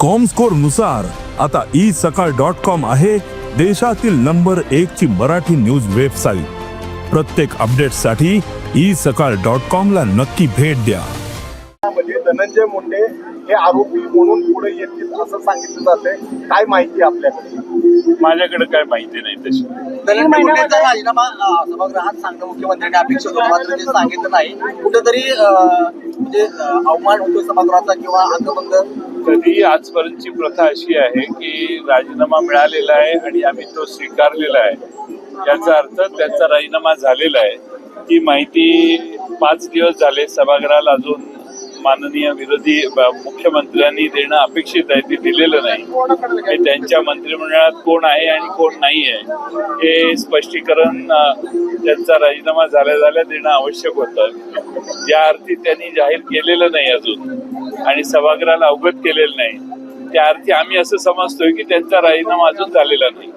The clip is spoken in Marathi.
कॉमस्कोरनुसार आता ई सकाळ डॉट कॉम आहे देशातील नंबर एक ची मराठी न्यूज वेबसाईट प्रत्येक अपडेटसाठी ई सकाळ डॉट कॉम ला नक्की भेट द्या. म्हणजे धनंजय मुंडे हे आरोपी म्हणून पुढे येतील असं सांगितलं जातंय. काय माहिती आहे आपल्याकडे? माझ्याकडे काय माहिती नाही तशी. धनंजय मुंडेंचा राजीनामा सभागृहात सांगणं मुख्यमंत्र्यांनी अपेक्षित मात्र सांगितलं नाही. कुठेतरी म्हणजे अवमान होतो सभागृहाचा किंवा अंगभंग? तरी आजपर्यंतची प्रथा अशी आहे की राजीनामा मिळालेला आहे आणि आम्ही तो स्वीकारलेला आहे. याचा अर्थ त्यांचा राजीनामा झालेला आहे. ती माहिती पाच दिवस झाले सभागृहाला अजून माननीय विरोधी मुख्यमंत्र्यांनी देणं अपेक्षित आहे ते दिलेलं नाही. हे त्यांच्या मंत्रिमंडळात कोण आहे आणि कोण नाही आहे हे स्पष्टीकरण त्यांचा राजीनामा झाल्या झाल्या देणं आवश्यक होतं. ज्या अर्थी त्यांनी जाहीर केलेलं नाही अजून आणि सभागृहाला अवगत केलेलं नाही त्या अर्थी आम्ही असं समजतोय की त्यांचा राजीनामा अजून झालेला नाही.